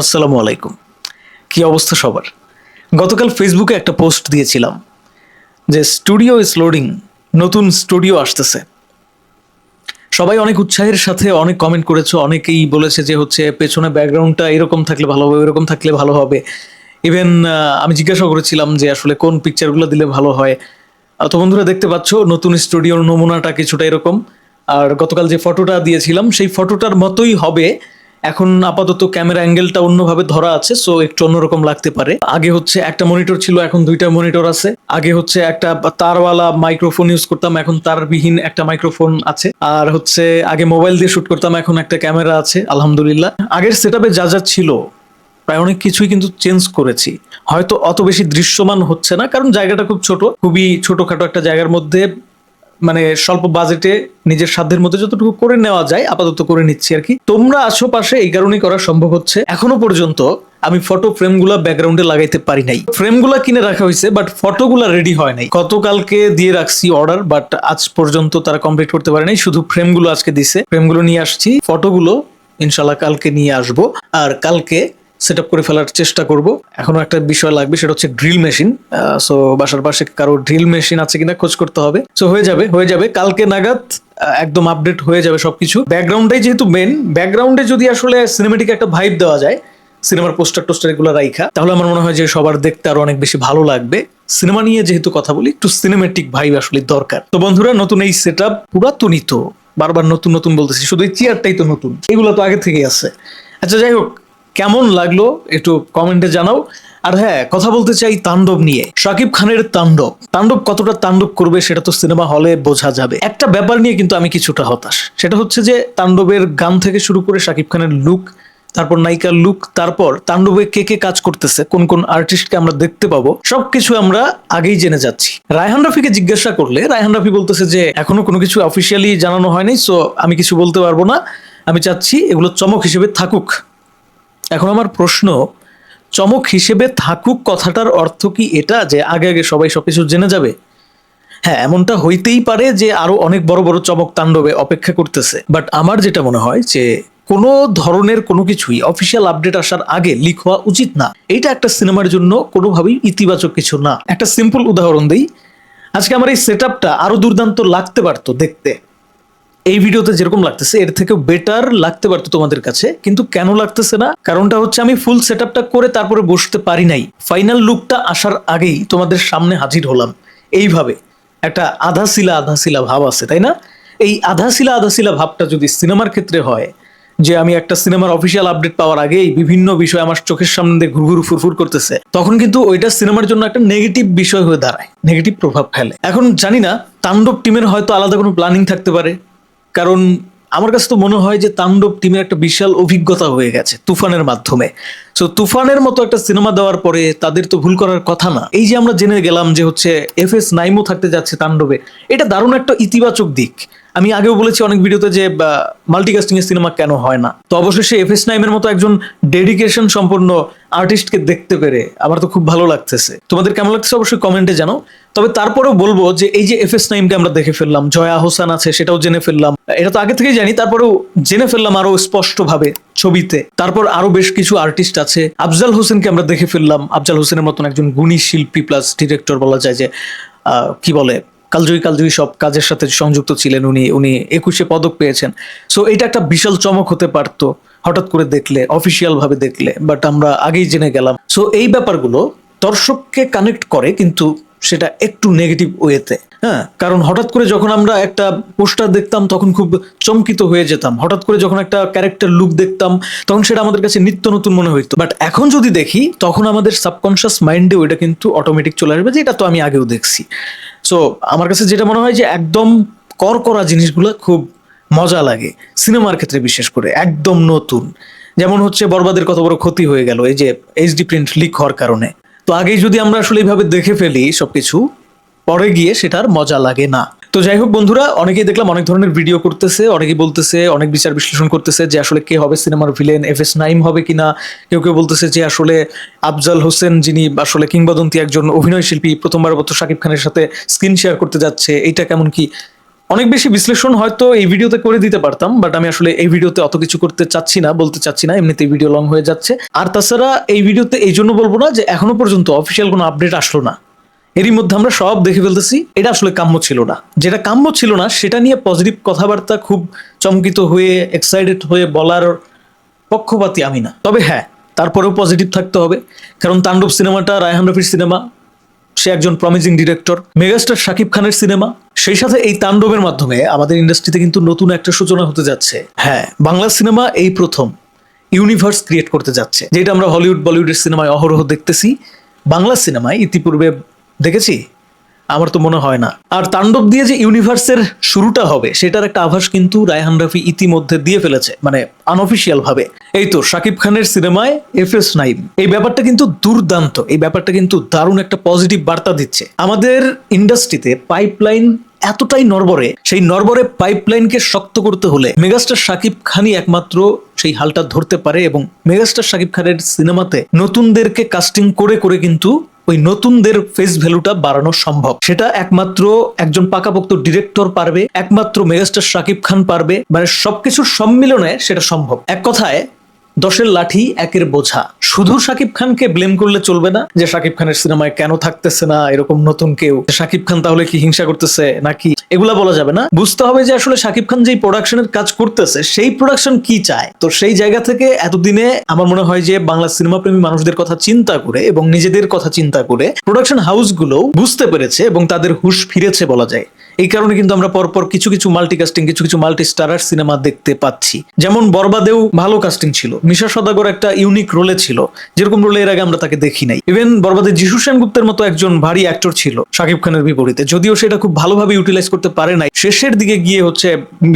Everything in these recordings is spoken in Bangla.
আসসালামু আলাইকুম। কি অবস্থা সবার? গতকাল ফেসবুকে একটা পোস্ট দিয়েছিলাম যে স্টুডিও ইজ লোডিং নতুন স্টুডিও আসতেছে। সবাই অনেক উৎসাহের সাথে অনেক কমেন্ট করেছে, অনেকেই বলেছে যে হচ্ছে পেছনে ব্যাকগ্রাউন্ডটা এরকম থাকলে ভালো হবে এরকম থাকলে ভালো হবে। ইভেন আমি জিজ্ঞাসা করেছিলাম যে আসলে কোন পিকচারগুলো দিলে ভালো হয়। তো বন্ধুরা দেখতে পাচ্ছ, নতুন স্টুডিওর নমুনাটা কিছুটা এরকম। আর গতকাল যে ফটোটা দিয়েছিলাম, সেই ফটোটার মতোই হবে। এখন আপাতত ক্যামেরা অ্যাঙ্গেলটা অন্যভাবে ধরা আছে সো একটু অন্যরকম লাগতে পারে। আগে হচ্ছে একটা মনিটর ছিল, এখন দুইটা মনিটর আছে। আগে হচ্ছে একটা তারওয়ালা মাইক্রোফোন ইউজ করতাম, এখন তারবিহীন একটা মাইক্রোফোন আছে। আর হচ্ছে আগে মোবাইল দিয়ে শুট করতাম, এখন একটা ক্যামেরা আছে, আলহামদুলিল্লাহ। আগের সেটআপে যা যা ছিল, প্রায় অনেক কিছুই কিন্তু চেঞ্জ করেছি। হয়তো অত বেশি দৃশ্যমান হচ্ছে না, কারণ জায়গাটা খুব ছোট, খুবই ছোটখাটো একটা জায়গার মধ্যে মানে স্বল্প বাজেটে নিজের সাধ্যের মধ্যে যতটুকু করে নেওয়া যায়, আপাতত করে নিচ্ছি আর কি। তোমরা আছো পাশে, এই কারণেই করা সম্ভব হচ্ছে। এখনও পর্যন্ত আমি ফটো ফ্রেমগুলো ব্যাকগ্রাউন্ডে লাগাইতে পারি নাই। ফ্রেমগুলো কিনে রাখা হয়েছে বাট ফটোগুলো রেডি হয় নাই। গতকালকে দিয়ে রাখছি অর্ডার বাট আজ পর্যন্ত তারা কমপ্লিট করতে পারে নাই। শুধু ফ্রেমগুলো আজকে দিছে। ফ্রেমগুলো নিয়ে আসছি। ফটোগুলো ইনশাল্লাহ কালকে নিয়ে আসব। আর কালকে সেট করে ফেলার চেষ্টা করব। এখনও একটা বিষয় লাগবে, সেটা হচ্ছে ড্রিল মেশিন সো বাসার পাশে কারও ড্রিল মেশিন আছে কিনা খোঁজ করতে হবে। সো হয়ে যাবে হয়ে যাবে। কালকে নাগাদ একদম আপডেট হয়ে যাবে সবকিছু। ব্যাকগ্রাউন্ডটাই যেহেতু মেন ব্যাকগ্রাউন্ডে যদি আসলে সিনেমেটিক একটা ভাইব দেওয়া যায় সিনেমার পোস্টার টোস্টার এগুলো রাইখা, তাহলে আমার মনে হয় যে সবার দেখতে আরও অনেক বেশি ভালো লাগবে। সিনেমা নিয়ে যেহেতু কথা বলি, একটু সিনেমেটিক ভাইব আসলে দরকার। তো বন্ধুরা, নতুন এই সেট আপ পুরাতনই তো বারবার নতুন নতুন বলতেছি, শুধু এই চেয়ারটাই তো নতুন, এগুলো তো আগে থেকেই আছে। আচ্ছা যাই হোক কেমন লাগল একটু কমেন্টে জানাও। আর হ্যাঁ কথা বলতে চাই তাণ্ডব নিয়ে। শাকিব খানের তাণ্ডব। তাণ্ডব কতটা তাণ্ডব করবে সেটা তো সিনেমা হলে বোঝা যাবে। একটা ব্যাপার নিয়ে কিন্তু আমি কিছুটা হতাশ। সেটা হচ্ছে যে তাণ্ডবের গান থেকে শুরু করে শাকিব খানের লুক তারপর নায়িকার লুক তারপর তাণ্ডবে কে কে কাজ করতেছে, কোন কোন আর্টিস্টকে আমরা দেখতে পাবো, সবকিছু আমরা আগেই জেনে যাচ্ছি। রায়হান রাফিকে জিজ্ঞাসা করলে, রায়হান রাফি বলতেছে যে, এখনও কোনো কিছু অফিসিয়ালি জানানো হয়নি সো আমি কিছু বলতে পারব না। আমি চাচ্ছি এগুলো চমক হিসেবে থাকুক। এখন আমার প্রশ্ন, চমক হিসেবে থাকুক কথাটার অর্থ কি এটা, যে আগে আগে সবাই সবকিছু জেনে যাবে? হ্যাঁ এমনটা হইতেই পারে যে আরও অনেক বড় বড় চমক তাণ্ডবে অপেক্ষা করতেছে। বাট আমার যেটা মনে হয় যে কোনো ধরনের কোনো কিছুই অফিসিয়াল আপডেট আসার আগে লিক হওয়া উচিত না। এটা একটা সিনেমার জন্য কোনোভাবেই ইতিবাচক কিছু না। একটা সিম্পল উদাহরণ দিই। আজকে আমার এই সেট আপটা আরও দুর্দান্ত লাগতে পারতো দেখতে। এই ভিডিওতে যেরকম লাগতেছে, এর থেকেও বেটার লাগতে পারতো তোমাদের কাছে, কিন্তু কেন লাগতেছে না? কারণটা হচ্ছে আমি ফুল সেট করে তারপরে বসতে পারি নাই। ফাইনাল লুকটা আসার আগেই তোমাদের সামনে হাজির হলাম। এইভাবে একটা আধা শিলা আধা শিলা ভাব আছে, তাই না? এই আধা শিলা আধা শিলা ভাবটা যদি সিনেমার ক্ষেত্রে হয়, যে আমি একটা সিনেমার অফিসিয়াল আপডেট পাওয়ার আগেই বিভিন্ন বিষয় আমার চোখের সামনে দিয়ে ঘুরঘুর, ফুরফুর করতেছে, তখন কিন্তু ওইটা সিনেমার জন্য একটা নেগেটিভ বিষয় হয়ে দাঁড়ায় নেগেটিভ প্রভাব ফেলে। এখন জানি না, তাণ্ডব টিমের হয়তো আলাদা কোনো প্ল্যানিং থাকতে পারে। কারণ আমার কাছে তো মনে হয় যে তাণ্ডব টিমের একটা বিশাল অভিজ্ঞতা হয়ে গেছে তুফানের মাধ্যমে। সো তুফানের মতো একটা সিনেমা দেওয়ার পরে তাদের তো ভুল করার কথা না। এই যে আমরা জেনে গেলাম যে হচ্ছে এফ এস নাইমও থাকতে যাচ্ছে তাণ্ডবে, এটা দারুণ একটা ইতিবাচক দিক। আমি আগেও বলেছি অনেক ভিডিওতে যে মাল্টিকাস্টিং এর সিনেমা কেন হয় না? তো অবশেষে এফ এস নাইমের মতো একজন ডেডিকেশন সম্পন্ন আর্টিস্টকে দেখতে পেরে আমার তো খুব ভালো লাগতেছে। তোমাদের কেমন লাগতেছে অবশ্যই কমেন্টে জানো তবে তারপরেও বলব যে, এই যে এফ এস নাইমকে আমরা দেখে ফেললাম, জয়া হোসেন আছে, সেটাও জেনে ফেললাম। এটা তো আগে থেকেই জানি, তারপরেও জেনে ফেললাম আরও স্পষ্টভাবে ছবিতে। তারপর আরও বেশ কিছু আর্টিস্ট আছে। আফজাল হোসেনকে আমরা দেখে ফেললাম। আফজাল হোসেনের মতন একজন গুণী শিল্পী প্লাস ডিরেক্টর বলা যায় যে কি বলে? কালজয়ী কালজয়ী সব কাজের সাথে সংযুক্ত ছিলেন উনি উনি একুশে পদক পেয়েছেন। সো এটা একটা বিশাল চমক হতে পারতো হঠাৎ করে দেখলে অফিসিয়াল ভাবে দেখলে বাট আমরা আগেই জেনে গেলাম। সো এই ব্যাপারগুলো দর্শককে কানেক্ট করে, কিন্তু সেটা একটু নেগেটিভ ওয়েতে হ্যাঁ কারণ হঠাৎ করে যখন আমরা একটা পোস্টার দেখতাম, তখন খুব চমকিত হয়ে যেতাম। হঠাৎ করে যখন একটা ক্যারেক্টার লুক দেখতাম, তখন সেটা আমাদের কাছে নিত্য নতুন মনে হইতো। বাট এখন যদি দেখি, তখন আমাদের সাবকনশিয়াস মাইন্ডে ওইটা কিন্তু অটোমেটিক চলে আসবে যে, এটা তো আমি আগেও দেখছি। সো আমার কাছে যেটা মনে হয় যে একদম কর করা জিনিসগুলো খুব মজা লাগে, সিনেমার ক্ষেত্রে বিশেষ করে, একদম নতুন। যেমন হচ্ছে বরবাদের কত বড় ক্ষতি হয়ে গেল, এই যে এইচডি প্রিন্ট লিক হওয়ার কারণে। তো আগেই যদি আমরা আসলে এইভাবে দেখে ফেলি সবকিছু, পরে গিয়ে সেটার মজা লাগে না। তো যাই হোক বন্ধুরা, অনেকেই দেখলাম অনেক ধরনের ভিডিও করতেছে, অনেকেই বলতেছে, অনেক বিচার বিশ্লেষণ করতেছে যে আসলে কে হবে সিনেমার ভিলেন এফ এস নাইম হবে কিনা। কেউ কেউ বলতেছে যে আসলে আফজাল হোসেন যিনি আসলে কিংবদন্তি একজন অভিনয় শিল্পী প্রথমবার মতো শাকিব খানের সাথে স্ক্রিন শেয়ার করতে যাচ্ছে, এইটা কেমন কি? অনেক বেশি বিশ্লেষণ হয়তো এই ভিডিওতে করে দিতে পারতাম বাট আমি আসলে এই ভিডিওতে অত কিছু করতে চাচ্ছি না, বলতে চাচ্ছি না, এমনিতেই ভিডিও লং হয়ে যাচ্ছে। আর তাছাড়া এই ভিডিওতে এই জন্য বলব না যে এখনও পর্যন্ত অফিসিয়াল কোনো আপডেট আসলো না। এরই মধ্যে আমরা সব দেখে ফেলতেছি, এটা আসলে কাম্য ছিল না। যেটা কাম্য ছিল না, সেটা নিয়ে পজিটিভ কথাবার্তা খুব চমকিত হয়ে এক্সাইটেড হয়ে বলার পক্ষপাতী আমি না। তবে হ্যাঁ তারপরেও পজিটিভ থাকতে হবে, কারণ তাণ্ডব সিনেমাটা রায়হান রফির সিনেমা, সে একজন প্রমিজিং ডিরেক্টর মেগাস্টার শাকিব খানের সিনেমা, সেই সাথে এই তাণ্ডবের মাধ্যমে আমাদের ইন্ডাস্ট্রিতে কিন্তু নতুন একটা সূচনা হতে যাচ্ছে। হ্যাঁ বাংলা সিনেমা এই প্রথম ইউনিভার্স ক্রিয়েট করতে যাচ্ছে, যেটা আমরা হলিউড বলিউডের সিনেমায় অহরহ দেখতেছি। বাংলা সিনেমায় ইতিপূর্বে দেখেছি? আমার তো মনে হয় না। আর তাণ্ডব দিয়ে যে ইউনিভার্সের শুরুটা হবে, সেটার একটা আভাস কিন্তু রায়হান রাফি ইতিমধ্যে দিয়ে ফেলেছে মানে আনঅফিসিয়াল ভাবে এই তো, শাকিব খানের সিনেমায় এফ এস নাইম। এই ব্যাপারটা কিন্তু দুর্দান্ত, এই ব্যাপারটা কিন্তু দারুণ একটা পজিটিভ বার্তা দিচ্ছে। আমাদের ইন্ডাস্ট্রিতে পাইপলাইন এতটাই নরবরে সেই নরবরে পাইপলাইনকে শক্ত করতে হলে মেগাস্টার শাকিব খানই একমাত্র সেই হালটা ধরতে পারে এবং মেগাস্টার শাকিব খানের সিনেমাতে নতুনদেরকে কাস্টিং করে করে কিন্তু ওই নতুনদের ফেস ভ্যালুটা বাড়ানো সম্ভব। সেটা একমাত্র একজন পাকাপোক্ত ডিরেক্টর পারবে, একমাত্র মেগাস্টার শাকিব খান পারবে মানে সবকিছুর সম্মিলনে সেটা সম্ভব। এক কথায় দশের লাঠি, একের বোঝা। শুধু শাকিব খানকে ব্লেম করলে চলবে না? যে শাকিব খানের সিনেমায় কেন থাকতেছে না, এরকম নতুন কেউ? শাকিব খান তাহলে কি হিংসা করতেছে নাকি? এগুলা বলা যাবে না। বুঝতে হবে যে আসলে শাকিব খান যেই প্রোডাকশনের কাজ করতেছে, সেই প্রোডাকশন কি চায়? তো সেই জায়গা থেকে এতদিনে আমার মনে হয় যে বাংলা সিনেমা প্রেমী মানুষদের কথা চিন্তা করে এবং নিজেদের কথা চিন্তা করে প্রোডাকশন হাউসগুলো বুঝতে পেরেছে এবং তাদের হুশ ফিরেছে বলা যায়। এই কারণে কিন্তু আমরা পরপর কিছু কিছু মাল্টিকাস্টিং কিছু কিছু মাল্টি স্টারার সিনেমা দেখতে পাচ্ছি। যেমন বরবাদেও ভালো কাস্টিং ছিল। মিশা সদাগর একটা ইউনিক রোলে ছিল। যেরকম রোলে এর আগে আমরা তাকে দেখি নাই। ইভেন বরবাদে যিশু সেনগুপ্তের মতো একজন ভারী অ্যাক্টর ছিল শাকিব খানের বিপরীতে। যদিও সেটা খুব ভালোভাবে ইউটিলাইজ করতে পারে নাই। শেষের দিকে গিয়ে হচ্ছে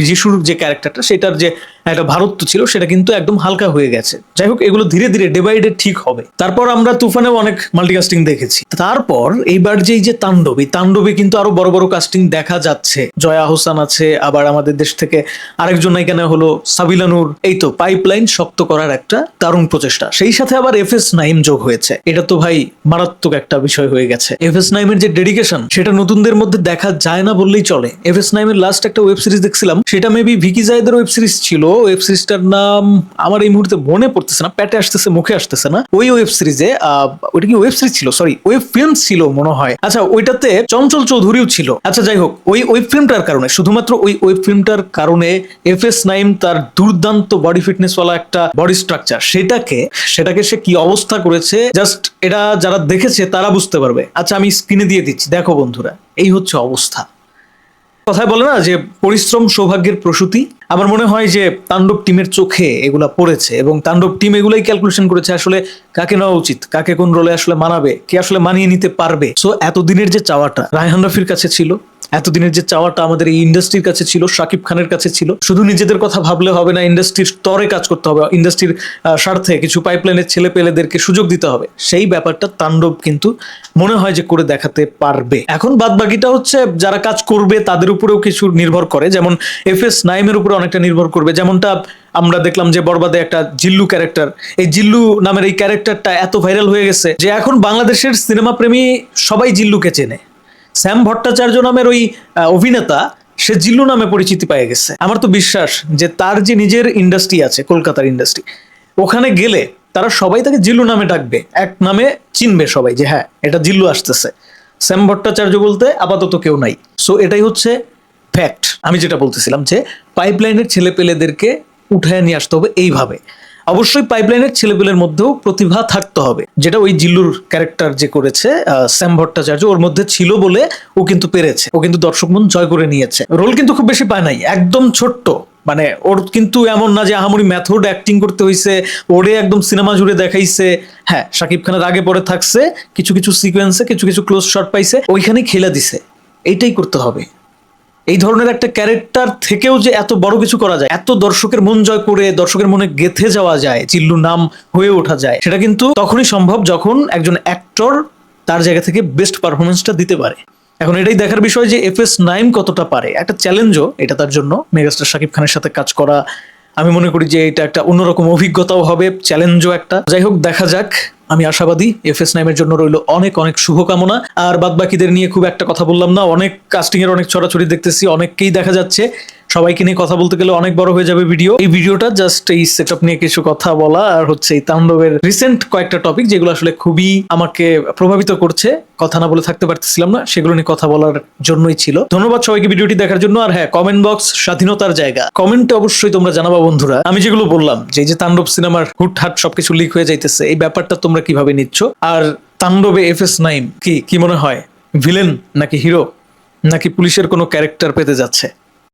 যিশুর যে ক্যারেক্টারটা সেটার যে একটা ভারত্ব ছিল, সেটা কিন্তু একদম হালকা হয়ে গেছে। যাই হোক, এগুলো ধীরে ধীরে ডে বাই ডে ঠিক হবে। তারপর আমরা তুফানেও অনেক মাল্টিকাস্টিং দেখেছি। তারপর এইবার যেই যে তাণ্ডব, এই তাণ্ডবে কিন্তু আরও বড় বড় কাস্টিং দেখা যাচ্ছে। জয়া হোসেন আছে, আবার আমাদের দেশ থেকে আরেকজন এখানে হলো সাবিলানুর। এই তো পাইপলাইন শক্ত করার একটা দারুণ প্রচেষ্টা। সেই সাথে আবার এফ এস নাইম যোগ হয়েছে। এটা তো ভাই মারাত্মক একটা বিষয় হয়ে গেছে। এফ এস নাইমের যে ডেডিকেশন সেটা নতুনদের মধ্যে দেখা যায় না বললেই চলে। এফ এস নাইমের লাস্ট একটা ওয়েব সিরিজ দেখছিলাম, সেটা মেবি ভিকি জায়দের ওয়েব সিরিজ ছিল। ওয়েব সিরিজটার নাম আমার এই মুহূর্তে মনে পড়তেছে না প্যাটে আসতেছে, মুখে আসতেছে না। ওই ওয়েব সিরিজে ওইটা কি ওয়েব সিরিজ ছিল? সরি ওয়েব ফিল্ম ছিল মনে হয়। আচ্ছা ওইটাতে চঞ্চল চৌধুরীও ছিল। আচ্ছা যাই হোক, ওই ওয়েব ফিল্মটার কারণে, শুধুমাত্র ওই ওয়েব ফিল্মটার কারণে এফ এস নাইম তার দুর্দান্ত বডি ফিটনেস ওয়ালা একটা বডি স্ট্রাকচার সেটাকে সেটাকে সে কি অবস্থা করেছে জাস্ট এটা যারা দেখেছে, তারা বুঝতে পারবে। আচ্ছা আমি স্ক্রিনে দিয়ে দিচ্ছি। দেখো বন্ধুরা, এই হচ্ছে অবস্থা। কথায় বলে না যে পরিশ্রম সৌভাগ্যের প্রসূতি। আমার মনে হয় যে তাণ্ডব টিমের চোখে এগুলা পড়েছে এবং তাণ্ডব টিম এগুলাই ক্যালকুলেশন করেছে আসলে কাকে নেওয়া উচিত, কাকে কোন রোলে আসলে মানাবে, কে আসলে মানিয়ে নিতে পারবে। সো এতদিনের যে চাওয়াটা, রায়হান রফির কাছে ছিল এতদিনের যে চাওয়াটা আমাদের এই ইন্ডাস্ট্রির কাছে ছিল, শাকিব খানের কাছে ছিল, শুধু নিজেদের কথা ভাবলে হবে না ইন্ডাস্ট্রির স্তরে কাজ করতে হবে ইন্ডাস্ট্রির স্বার্থে কিছু পাইপলাইনের ছেলে পেলেদেরকে সুযোগ দিতে হবে। সেই ব্যাপারটা তাণ্ডব কিন্তু মনে হয় যে করে দেখাতে পারবে। এখন বাদ বাকিটা হচ্ছে যারা কাজ করবে, তাদের উপরেও কিছু নির্ভর করে। যেমন এফ এস নাইমের উপরে অনেকটা নির্ভর করবে। যেমনটা আমরা দেখলাম যে বরবাদে একটা জিল্লু ক্যারেক্টার এই জিল্লু নামের এই ক্যারেক্টারটা এত ভাইরাল হয়ে গেছে যে এখন বাংলাদেশের সিনেমা প্রেমী সবাই জিল্লুকে চেনে। শ্যাম ভট্টাচার্য নামের ওই অভিনেতা, সে জিল্লু নামে পরিচিতি পেয়ে গেছে। আমার তো বিশ্বাস যে তার যে নিজের ইন্ডাস্ট্রি আছে, কলকাতার ইন্ডাস্ট্রি ওখানে গেলে তারা সবাই তাকে জিল্লু নামে ডাকবে। এক নামে চিনবে সবাই যে হ্যাঁ এটা জিল্লু আসতেছে। শ্যাম ভট্টাচার্য বলতে আপাতত কেউ নাই। সো এটাই হচ্ছে ফ্যাক্ট আমি যেটা বলতেছিলাম যে পাইপলাইনের ছেলেপেলেদেরকে উঠায় নিয়ে আসতে হবে এইভাবে। অবশ্যই পাইপলাইনের ছেলেপেলের মধ্যেও প্রতিভা থাকতে হবে। যেটা ওই জিল্লুর ক্যারেক্টার যে করেছে শ্যাম ভট্টাচার্য, ওর মধ্যে ছিল বলে ও কিন্তু পেরেছে। ও কিন্তু দর্শক মন জয় করে নিয়েছে। রোল কিন্তু খুব বেশি পায় নাই, একদম ছোট্ট। মানে ওর কিন্তু এমন না যে আহামরি মেথড অ্যাক্টিং করতে হইছে, ওরে একদম সিনেমা জুড়ে দেখাইছে। হ্যাঁ শাকিব খানের আগে পরে থাকছে, কিছু কিছু সিকোয়েন্সে কিছু কিছু ক্লোজ শট পাইছে, ওইখানেই খেলে দিছে। এইটাই করতে হবে। এই ধরনের একটা ক্যারেক্টার থেকেও যে এত বড় কিছু করা যায়, এত দর্শকের মন জয় করে, দর্শকের মনে গেথে যাওয়া যায় চিল্লু নাম হয়ে ওঠা যায়, সেটা কিন্তু তখনই সম্ভব যখন একজন অ্যাক্টর তার জায়গা থেকে বেস্ট পারফরমেন্সটা দিতে পারে। এখন এটাই দেখার বিষয় যে এফ এস নাইম কতটা পারে। একটা চ্যালেঞ্জও এটা তার জন্য। মেগাস্টার শাকিব খানের সাথে কাজ করা, আমি মনে করি যে এটা একটা অন্যরকম অভিজ্ঞতাও হবে চ্যালেঞ্জও একটা। যাই হোক, দেখা যাক। আমি আশাবাদী এফ এস নাইমের জন্য রইল অনেক অনেক শুভকামনা। আর বাদবাকিদের নিয়ে খুব একটা কথা বললাম না। অনেক কাস্টিং এর অনেক ছড়াছড়ি দেখতেছি, অনেককেই দেখা যাচ্ছে। সবাইকে নিয়ে কথা বলতে গেলে অনেক বড় হয়ে যাবে ভিডিও এই ভিডিওটা জাস্ট এই সেট নিয়ে কিছু কথা বলা আর হচ্ছে এই তাণ্ডবের রিসেন্ট কয়েকটা টপিক যেগুলো আসলে খুবই আমাকে প্রভাবিত করছে। কথা না বলে থাকতে পারতেছিলাম না, সেগুলো নিয়ে কথা বলার জন্যই ছিল। ধন্যবাদ সবাইকে ভিডিওটি দেখার জন্য। আর হ্যাঁ কমেন্ট বক্স স্বাধীনতার জায়গা। কমেন্টে অবশ্যই তোমরা জানাবা বন্ধুরা। আমি যেগুলো বললাম, যে যে তাণ্ডব সিনেমার হুটহাট সবকিছু লিক হয়ে যাইতেছে, এই ব্যাপারটা তোমরা কীভাবে নিচ্ছ? আর তাণ্ডবে এফ এস নাইন কি কি মনে হয়? ভিলেন নাকি হিরো নাকি পুলিশের কোনো ক্যারেক্টার পেতে যাচ্ছে?